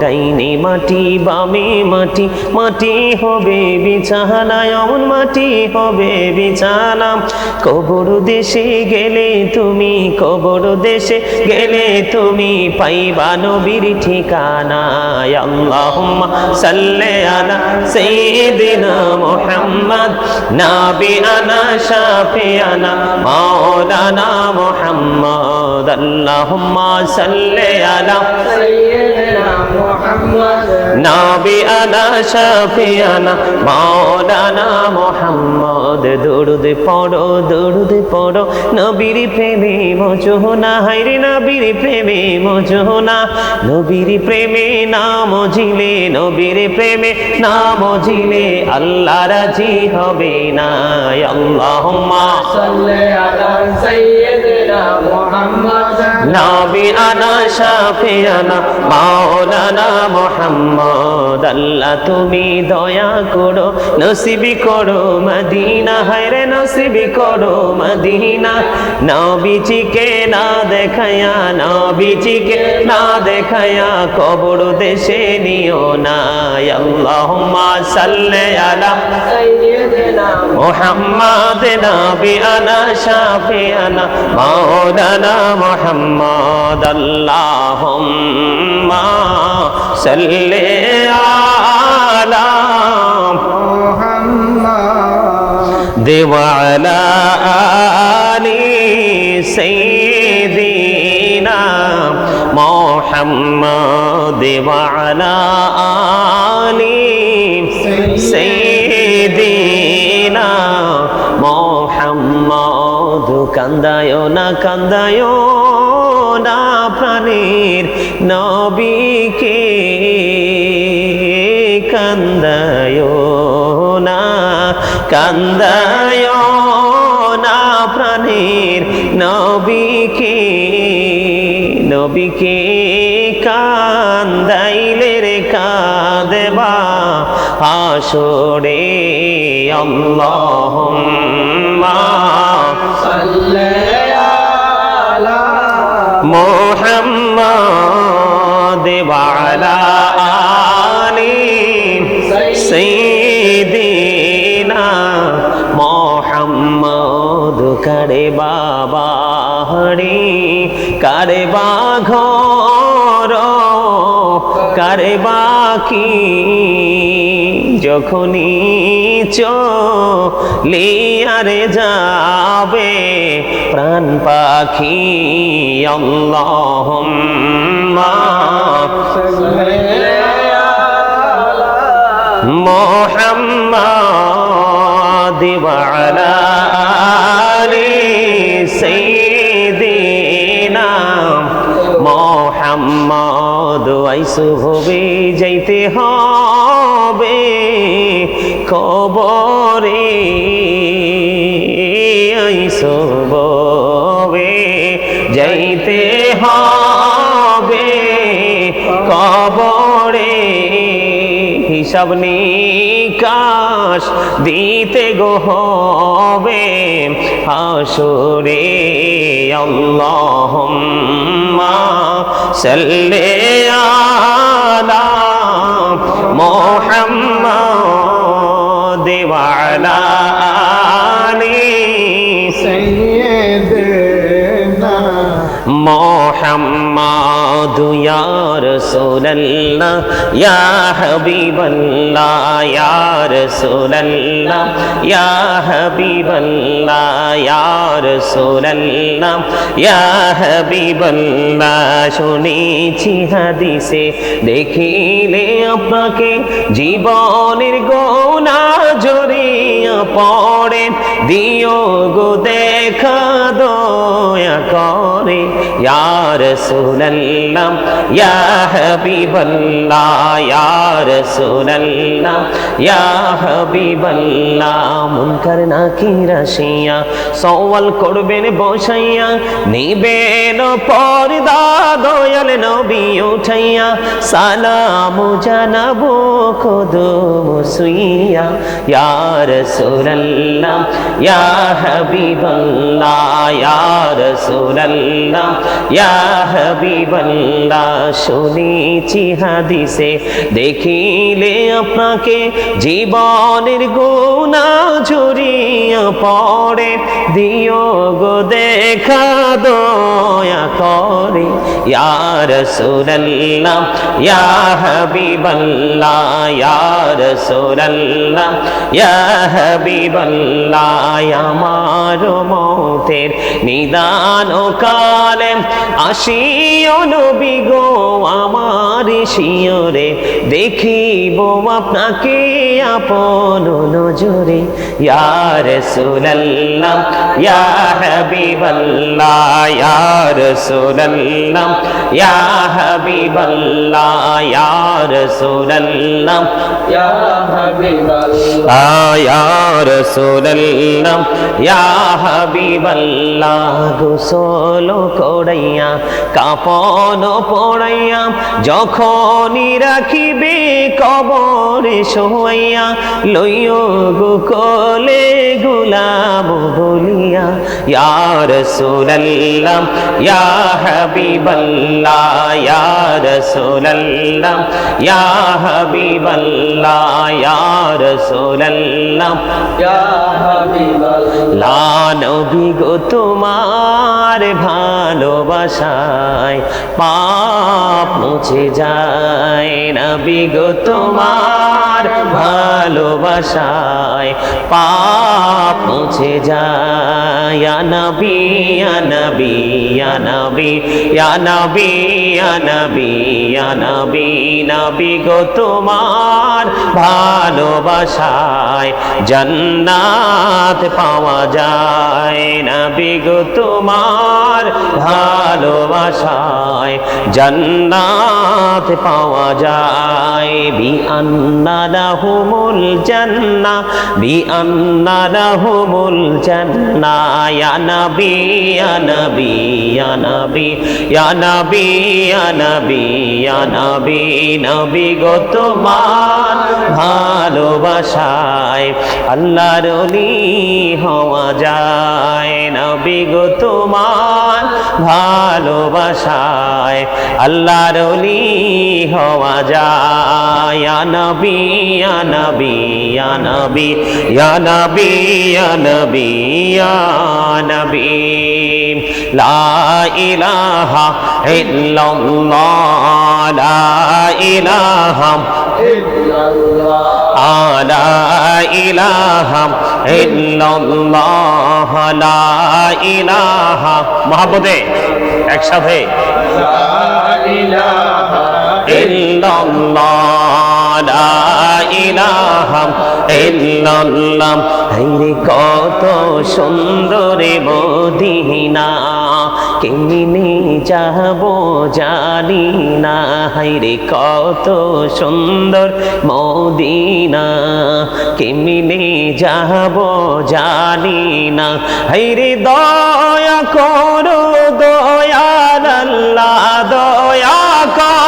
ডাইনে মাটি, বামে মাটি মাটি হবে বিছানা এমন মাটি হবে বিছানা। কবর দেশে গেলে তুমি, কবর দেশে গেলে তুমি পাইবা নবীর ঠিকানা আল্লাহুম্মা সাল্লি আলা সাইয়্যিদিনা মুহাম্মদ নাবিয়ানা শাফিয়ানা মাওলানা মুহাম্মদ। আল্লাহুম্মা সাল্লি আলা সাইয়্যিদিনা নবী আনা শফিয়ানা মাওলানা মোহাম্মদ, দরুদ পড়ো দরুদ পড়ো। নবীর প্রেমে মজুহনা হাইরে নবীর প্রেমে মজুহনা নবীর প্রেমে নাম জিলে, নবীর প্রেমে নাম জিলে, আল্লাহ রাজি হবে না, আল্লাহুম্মা। নবি আনা শাফিয়ানা মাওলানা মোহাম্মদ, আল্লাহ তুমি দয়া করো, নসিবি করো মদিনা, হায়রে নসিবি করো মদিনা। নবীজিকে না দেখায়া, নবীজিকে না দেখায়া কবর দেশে নিও না আল্লাহুম্মা সাল্লি আলা সাইয়্যিদিনা محمد نبينا شافينا مولانا محمد اللهم صل على محمد وعلى آل سيدنا محمد وعلى آل سيدنا না। মোহাম্মদ, কান্দায় না কান্দায় না প্রাণীর নবীকে। কান্দায় না কান্দায় না প্রাণীর নবীকে। নবীকে কা হাসুরে আল্লাহুম্মা সাল্লি আলা করে বাবা করে বা ঘর করে বাকি যখনই চলিয়ারে যাবে প্রাণ পাখি অল্লাহম্মা মোহাম্মদ ওয়ালা আলি সাইয়্যিদিনা হবে যাইতে হয়। কবরে হবে যাইতে হবে কবরে। হিসাব নিকাশ দিতে গো হবে হাসরে আল্লাহুম্মা সাল্লি আলা মুহাম্মাদ ওয়া محمد يا رسول الله يا حبيب الله يا رسول الله يا حبيب الله يا رسول الله يا حبيب الله শুনেছি হাদিসে দেখিলে আপনাকে জীবনের গোনা জড়িয়া পড়ে দিও গো দেখা দয়া করে ইয়া রাসূলুল্লাহ ইয়া হাবিবাল্লাহ ইয়া রাসূলুল্লাহ ইয়া হাবিবাল্লাহ মুনকার নাকির আসিয়া সওয়াল করবেন বসাইয়া, নিবেন পর্দা দয়াল নবী উঠাইয়া, সালাম জানাব কদম সুইয়া, ইয়া রাসূলুল্লাহ ইয়া হাবিবাল্লাহ ইয়া রাসূলুল্লাহ হাবিবাল্লাহ শুনেছি হাদিসে দেখিলে আপনাকে জীবনের গুণা পড়ে, দিও গো দেখা দয়া করে। ইয়া রাসূলুল্লাহ, ইয়া হাবিবাল্লাহ, ইয়া রাসূলুল্লাহ, ইয়া হাবিবাল্লাহ, আমার মতের নিদান কালে আসিও নবী গো আমার শিয়রে দেখিব আপনাকে আপন নজরে। ইয়া রাসূলুল্লাহ ইয়া হাবিবাল্লাহ ইয়া রাসূলুল্লাহ ইয়া হাবিবাল্লাহ ইয়া রাসূলুল্লাহ। ইয়া হাবিবাল্লাহ। ইয়া ইয়া হাবিবাল্লাহ গোসল করাইয়া কাপন পড়াইয়া যখনই রাখিবে কবরে শোয়াইয়া লইও গো কোলে গুলাম ইয়া হাবিবাল্লাহ ইয়া রাসূলুল্লাহ ইয়া হাবিবাল্লাহ লা নবী গো তোমার ভালোবাসায় পাপ মুছে যায়। নবী গো তোমার ভালোবাসায় পাপ মুছে যায়। নবী, ইয়া নবী ইয়া নবী ইয়া নবী নবী গো তোমার ভালোবাসায় জান্নাত পাওয়া যায়। নবী গো তোমার ভালোবাসায় জান্নাত পাওয়া যায়। বি আন্না লাহুমুল জান্না, বি আন্না লাহুমুল ইয়া ইয়া নবী ইয়া নবী ইয়া নবী ইয়া নবী ইয়া নবী নবী গো তোমার ভালোবাসায় আল্লাহর অলি হওয়া যায় নবী গো তোমার ভালোবাসায় আল্লাহর অলি হওয়া যায় ইয়া নবী ইয়া নবী ইয়া নবী ইয়া নবী ইয়া নবী ইয়া নবী লা ইলাহা মহাব্বতে একসাথে. হাইরে কত সুন্দর মদিনা কেমনে যাব জানি না। হাইরে কত সুন্দর মদিনা কেমনে যাব জানি না। হাইরে দয়া করো আল্লাহ, দয়া করো।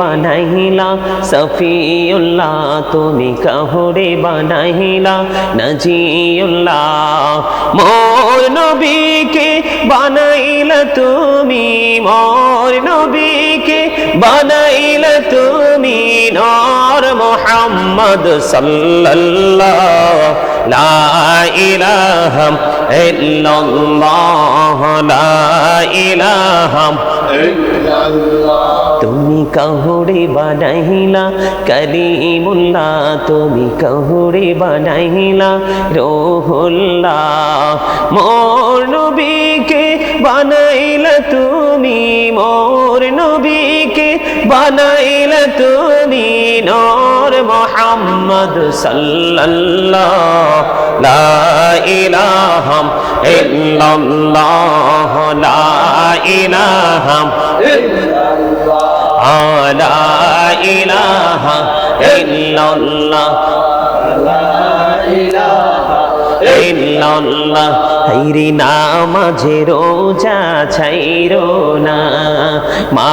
বানাইলা, সফিউল্লাহ, তুমি কাহুরে বানাইলা, নাজিউল্লাহ। মোর নবীকে বানাইলা তুমি, মোর নবীকে বানাইলা তুমি, নর মোহাম্মদ সাল্লাল্লাহ। লা ইল্লাল্লাহ, লা ইলাহা। তুমি কাহুরে বানাইলা কলিমুল্লাহ তুমি কাহুরে বানাইলা, রোহুল্লাহ। মোর নবীকে বানাইলা তুমি, মোর নবীকে বানাইল তুমি নর মোহাম্মদ সাল্লাল্লাহ। লা ইলাহাম ইল্লাল্লাহ লা ইল্লাল্লাহ। হাইরে নামাজে রোজা ছাইরো না। মা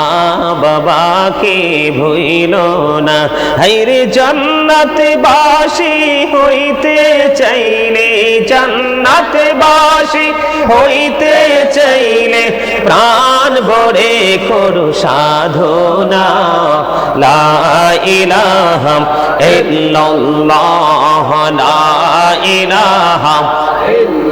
বাবাকে ভইল না। হাইরে জান্নাতে বাসি হইতে চাইলে, জান্নাতে বাসি হইতে চাইলে প্রাণ ভরে করো সাধনা। লা ইলাহা ইল্লাল্লাহ, লা ইল্লাল্লাহ